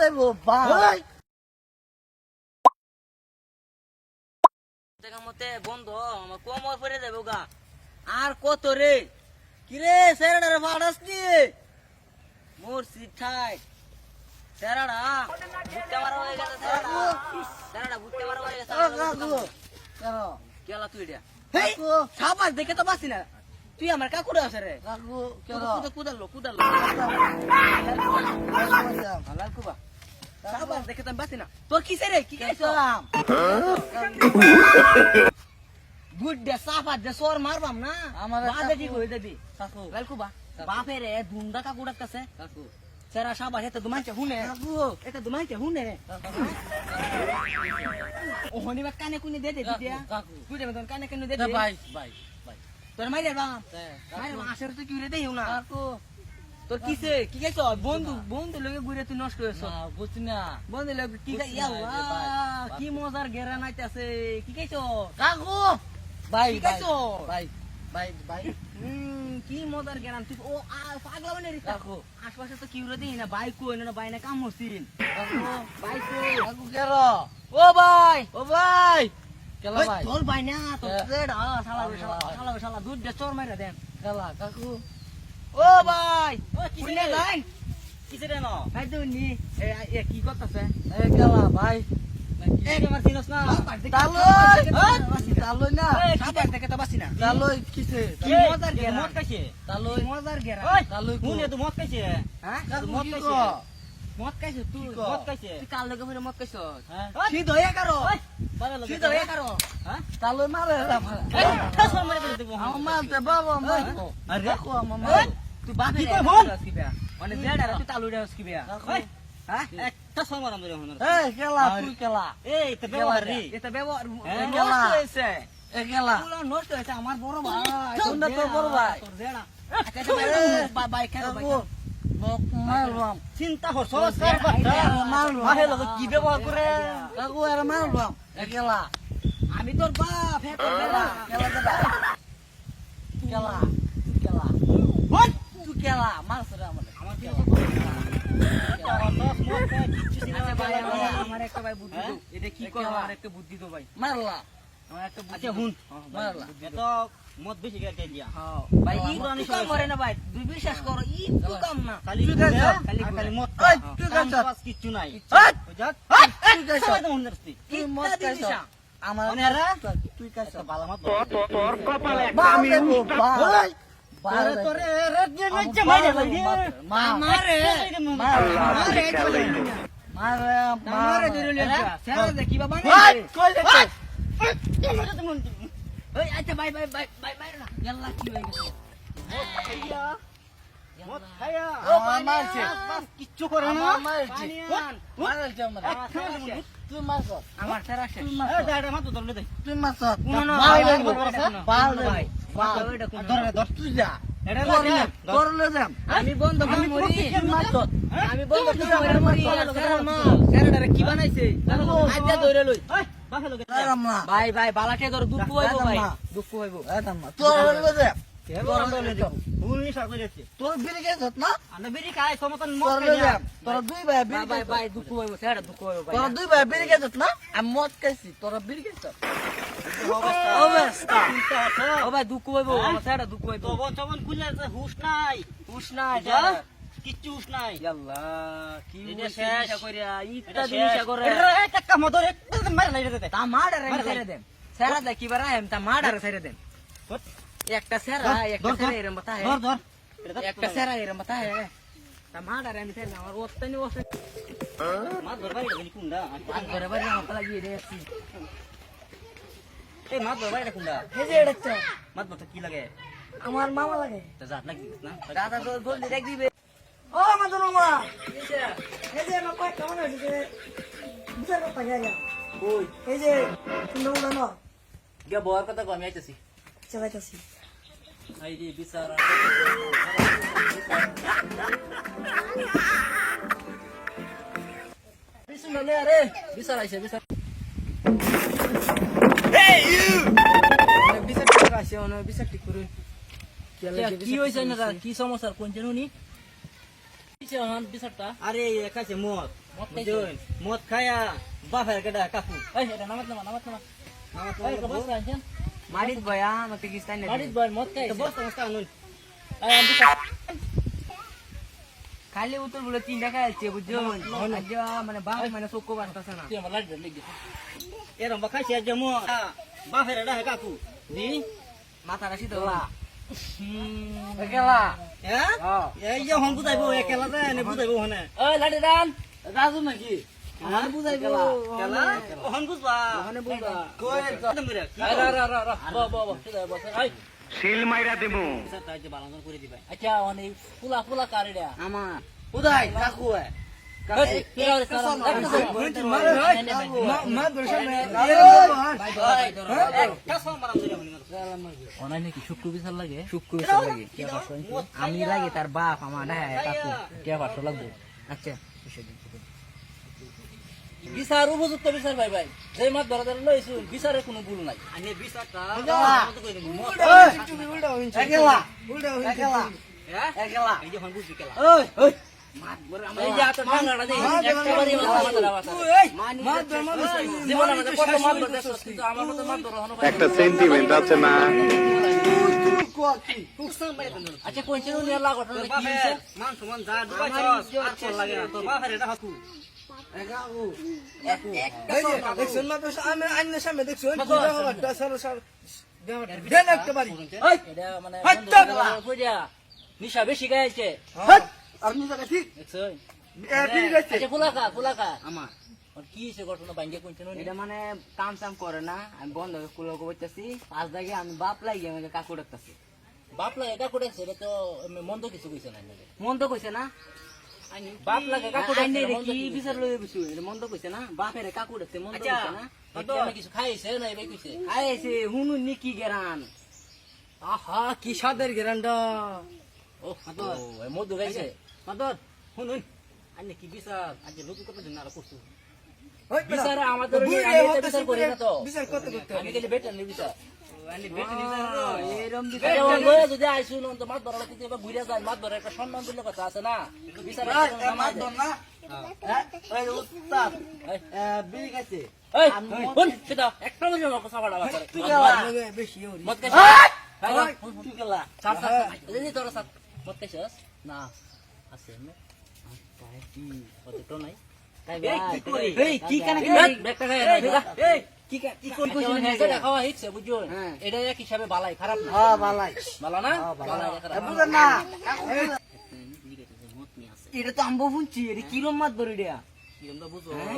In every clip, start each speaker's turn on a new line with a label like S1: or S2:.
S1: দেবো বাল
S2: দেখা মতে বন্ধ আমার কোমর পরে যাবে গা আর কত রে কিরে সেরাডারে ফাড়াস নি মোর সিঠাই সেরাডা বুট্টা মারা হয়ে গেছে সেরাডা সেরাডা বুট্টা মারা হয়ে গেছে
S1: কাকু
S2: কেলা তুই সাবাস দেখে তো বাসি না তুই আমার কাকুরে আছে রে।
S1: কাকু কেন
S2: কুদা কুদালো কুদালো। হালাল কুবা সাবাস দেখে তো বাসি না। তোর কিসে রে? কি খাইছো? গুড্ডে সাফা যে সোর মারবাম না?
S1: আমার
S2: বাদে ঠিক হয়ে যাবি
S1: কাকু।
S2: লালকুবা
S1: কাকু।
S2: বাপে রে ধুমডা কাকু ডাকতেছে।
S1: কাকু।
S2: সেরা সাবাস এটা দুমাইতে হুনে
S1: কাকু।
S2: এটা দুমাইতে হুনে ওহনি বা কানে কুনি দে দে দিয়া
S1: কাকু।
S2: কানে কুনি দে
S1: দে
S2: দে।
S1: ভাই ভাই।
S2: তোর মাইরে বাম মাইরে
S1: কাকু।
S2: আশের তুই কি রে না। তোর কিসে? কি খাইছো? বন্ধু বন্ধু লগে ঘুরে তুই নষ্ট হয়েছ
S1: না না।
S2: বন্ধু লগে কি ইয়া
S1: ভাই।
S2: কি মজার গেরা নাইতাছে। কি খাইছো?
S1: কাকু। ভাই
S2: কি
S1: ভাই ভাই ভাই ভাই।
S2: কি মজার গেরাম তুই ও আ, পাগলা মানে রে।
S1: কাকু।
S2: আশপাশে তো কিউরে দিই না। বাইক কই না বাইনা কাম হছিন
S1: কাকু
S2: বাইক
S1: কাকু কেন
S2: ও ভাই
S1: ও ভাই।
S2: তোর ভাই না তোর
S1: হ্যাঁ।
S2: শালা শালা শালা দুধ দে চোর মাইরা দেন।
S1: কেলা কাকু?
S2: ও ভাই! ও কিসে লাইন
S3: কিসে রে ন
S2: ভাই? তুই নি। এ কি করতাছে?
S1: এ কেলা ভাই।
S2: তো গেরা।
S3: মদ খাইছে?
S1: তালই
S2: কি মজার গেরা।
S3: ওই
S1: তালই কো
S3: শুনে তো মদ
S2: হ্যাঁ?
S1: কাকু
S3: মদ
S1: কি
S3: খাইছে।
S1: কো
S2: তুই
S1: কি?
S3: মদ খাইছে?
S2: তুই কাল লগে ফিরে মদ খাইছ?
S1: হ্যাঁ?
S2: সিধ হয়ে
S3: কারও?
S2: সিধ হয়ে কারও? হ্যাঁ?
S1: তালই মারে রাফা
S3: এই, ঠাস করে মেরে
S1: আমার মারতে বাবা মারবো
S3: আরে
S1: কাকু আমার
S2: তুই বাপে
S3: কই বল?
S2: মানে জেডা তুই তালু রে কি বে হ্যাঁ?
S3: এক ঠাস করে হন
S1: এই কেলা তুই কেলা।
S3: এই তো ব্যবহার রে।
S2: এটা ব্যবহার
S3: হ্যাঁ,
S2: পুরো নষ্ট আমার বড় ভাই।
S1: বড় ভাই?
S2: তোর জেডা
S1: এ,
S2: খেলো বাই
S1: কাকু মোক মারবাম
S2: একটা বুদ্ধি? এটা কি করো আমার ভাই
S1: মারলা
S3: আচ্ছা। হুন।
S2: হ্যাঁ,
S3: এত। বেশি দিয়া।
S2: হ্যাঁ, ভাই ই না ভাই। তুই বিশ্বাস করো ই তো কাম না।
S3: খালি
S1: তুই
S3: খালি।
S1: তুই
S3: কাম নাই। বুঝাত?
S1: তুই। তুই আমার তুই
S3: বালা তোরে।
S1: মার, ওই,
S3: কিচ্ছু করে না।
S1: তুই মাছ
S2: আমার সেরা শেষ
S1: তুই।
S3: ধর।
S1: তুই যা।
S2: আমি বন্ধ
S3: আমি।
S2: আমি বন্ধ
S3: তুই
S2: সেরাটারে কি বানাইছে? ধরে লই। ভাই ভাই ধর দুঃখ হইব ভাই। দুঃখ হইব।
S1: তোর দুই ভাই বিড়ি খেয়েছত না? আমি মদ খাইছি, তোরা বিড়ি খেয়েছত।
S3: অবস্থা।
S2: ও ভাই দুঃখ হইব আমার সেরা দুঃখ হইব
S3: তবন তবন খুলে আছে, হুঁশ নাই।
S2: হুশ না
S3: যা, কিচ্ছু হুঁশ নাই।
S2: ইয়াল্লা কি
S3: শেষ।
S2: কইরা
S3: এটা
S2: ইত্যাদি করে
S3: একটা কাম ধরে, একদম লাইরে দে।
S2: তা
S3: মার ভাই।
S2: দেন সেরা বারা এম তা মাডারে ছেড়ে দেন একটা সেরা একটা সেরা এরম বাতা
S3: ধর, ধর। ধর।
S2: একটা সেরা এরম বাতা হে তা মাডারে আমি ছেড়ে আমার ওস্তানি ওস্তানি
S3: বলি কোনটা?
S2: আজ করে বারে আমার পালা গিয়ে রে আসি
S3: এই মাছ ধরবার এটা কোনটা?
S1: এই যে এটা একটা,
S3: মাছ ধরতে কি লাগে?
S1: আমার মামা লাগে।
S3: তা জাত নাকি না?
S2: দাদা তো জলদি দেখ দিবে।
S1: ও আমাদের মামা। এই যে আমার কয়েক কেমন যে বিচার করতে গেলে
S3: ওই,
S1: এই যে সুন্দর উড়ানো
S3: গিয়া বউয়ের কথা কমে আইতেছি।
S1: চালাইতেছি।
S3: এই যে বিচার
S1: বিশুন হলে আরে। বিচার। আইছে বিচার
S2: বিচার ঠিক আছে ওনে বিচার ঠিক করুন
S1: কি
S2: হইছে না কি সমস্যা কোন
S3: কিছে হন বিচারটা।
S2: আরে এ মদ।
S3: মদ
S2: খায়া কেডা কাকু।
S3: এই এটা নামাত নামা নামাত নামা।
S2: মারিত
S3: মদ
S2: বস সমস্যা
S3: আমি
S2: খালি উত্তর বলে তিনটা খাইছে বুঝুন আজ মানে বাপ মানে চোখ না। এরম বা খাইছে বাপের এডা হে কাকু। জি? মাথা রাখি তো।
S3: একেলা।
S2: হ্যাঁ? এই যে হন বুঝাইবো একেলা যে নে বুঝাইবো হনে
S3: ওই লাইট দান
S2: রাজু নাকি? হন বুঝাইবো। কেলা হন বুঝবা? হনে বুঝবা। কই রে
S3: রা রা রা রা ব ব ব তুই বস
S4: সিল মাইরা দেবো
S2: তাই যে বালাঙ্গন করে দিবাই
S3: আচ্ছা অনেক ফুলা ফুলা কারিডা
S2: আমার। বুঝাই কাকু
S3: বিচার
S2: আমি লাগে তার বাপ আমার হ্যাঁ
S3: পাঁচশো লাগবে।
S2: আচ্ছা
S3: বিচার উপযুক্ত বিচার ভাই ভাই। যে মাছ ধরা ধরে লইছু বিচারের কোনো ভুল নাই।
S2: এই
S4: একটা সেন্টিমেন্ট আছে না?
S3: আচ্ছা কোন চেন নিয়ে লাগো
S2: তোর
S3: কি
S2: মান সমান যা দুবাই চস আর কোন লাগে না তোর বাপের এটা হাকু
S1: দেখছেন মা দোষ আমি আইনের সামনে দেখছেন দুটা হবার দশ হাজার দেন একটা বাড়ি।
S3: এটা মানে নিশা বেশি গাইছে।
S1: হাট জায়গা ঠিক? আছে।
S3: আচ্ছা
S2: আমার।
S3: কি হইছে ঘটনা? ভাঙ্গে কোন চেন
S2: এটা মানে কাম সাম করে না। আমি বন্ধ স্কুলে করতেছি। পাঁচ দাগে আমি বাপ লাগি আমাকে কাকু ডাকতেছি।
S3: বাপ লাগে কাকু ডাকছে? এটা তো মন্দ কিছু কইছে না।
S2: মন তো কইছে না?
S3: বাপ লাগে কাকু ডাকছে
S2: কি বিচার লই বসু? এটা মন তো কইছে না? বাপের কাকু ডাকতে মন তো
S3: আচ্ছা
S2: কইছে না?
S3: কিছু খাইছে না এবাই কইছে।
S2: আইছে হুনু নিকি গেরান।
S1: আহা কি সাদের গেরান্ডা
S3: ও মধু গাইছে
S2: মাদর হুনুন আইনে কি বিচার? আজ লোক কত দিন আর করছু
S3: বিচার আমাদের বিচার করি না তো।
S1: বিচার করতে করতে
S3: আমি খালি বেটার নি বিচার। যদি তো মাছ কিন্তু এবার ঘুরে যায় মাছ একটা সম্মান দিলে কথা আছে
S1: মাছ ধর
S2: গেলা গেলা
S3: না। আছে না কি নাই
S2: এই কি করি এই কি কেন
S3: এই, ব্যাগটা খাই না, যা।
S2: এই কি কে- কি করি কইছিস
S3: এখন হেসে দেখাওয়া হইছে, বুঝছ?
S2: হ্যাঁ।
S3: এটা।
S2: হ্যাঁ তো আম্বো শুনছি এটা কিরম মাত বলি এটা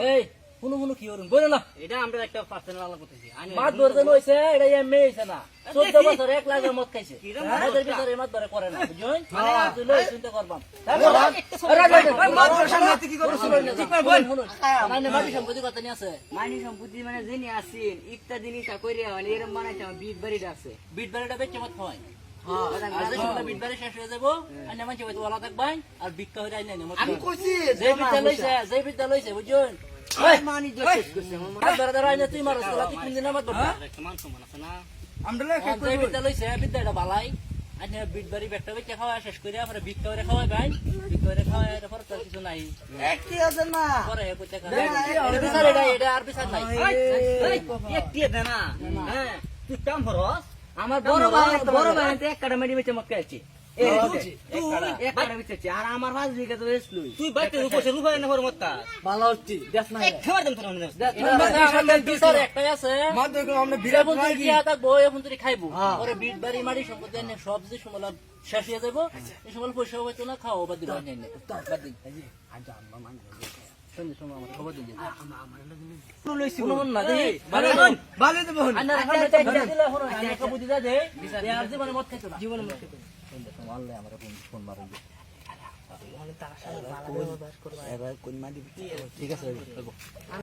S3: এই, কোনো কোনো কি করুন, বলো না।
S2: এটা আমরা একটা পার্সোনাল আলাপ করতেছি
S3: মাছ ধরতে লইছে, এটা এমনি হইছে না। চোদ্দ বছর এক লাখের মদ খাইছে। আমাদের ভিতরে এই মাছ ধরে করে না, বুঝছ? তুই লই, চিন্তা করবাম। তারপর, এই রাখ, রাখ, রাখ,
S1: মাছ ধর সামনে তুই কি করছিস
S3: শুনুন, শুনুন, শুনুন। আমার না মাটি সম্পত্তি কথা নিয়ে আছে।
S2: মানি সম্পত্তি মানে জেনে আসেন ইফতা জিনিসটা কইরে মানে এরম বানাইছে আমার বিট বাড়িটা আছে
S3: বিট বাড়িটা বেচে মদ খাওয়াই। আর যে সময় হয়ে?
S2: মানি আমার? একটা মান
S3: বালাই। বিট বাড়ি বেটটা বেচে খাওয়া শেষ করে, পরে ভিক্ষা করে খাওয়াই ভাই। ভিক্ষা করে খাওয়াই, এরপরে তো কিছু নাই।
S1: একটি আছে না
S3: পরে কইতে বিচার এটা, এটা আর বিচার নাই।
S2: একটি দে না হ্যাঁ তুই কাম করস আমার বড় ভাই বড় ভাই তো এক কাটা মেডি বেচে মক্কা আছে এক কাটা বেচেছে আর আমার পাঁচ বিঘা তো বেচলুই তুই বাইতে উপসে লুকাই না হর মত্তা
S1: ভালো হচ্ছে দেখ না
S2: এক খাবার দেন তোর মনে
S3: এটা আমাদের বিচার একটাই আছে।
S1: মাছ ধর আমরা বিরাট
S3: এখন তুই
S1: লাগি
S3: গিয়া থাকব, এখন তুই খাইবো। পরে বিট বাড়ি মারি সম্পত্তি আইনে সব যে সময় শেষ হয়ে যাব, এই সময় পয়সা হইতো না, খাওয়া বাদ দিবো জীবনে সময় আমার ফোন- মারুন যে। ঠিক আছে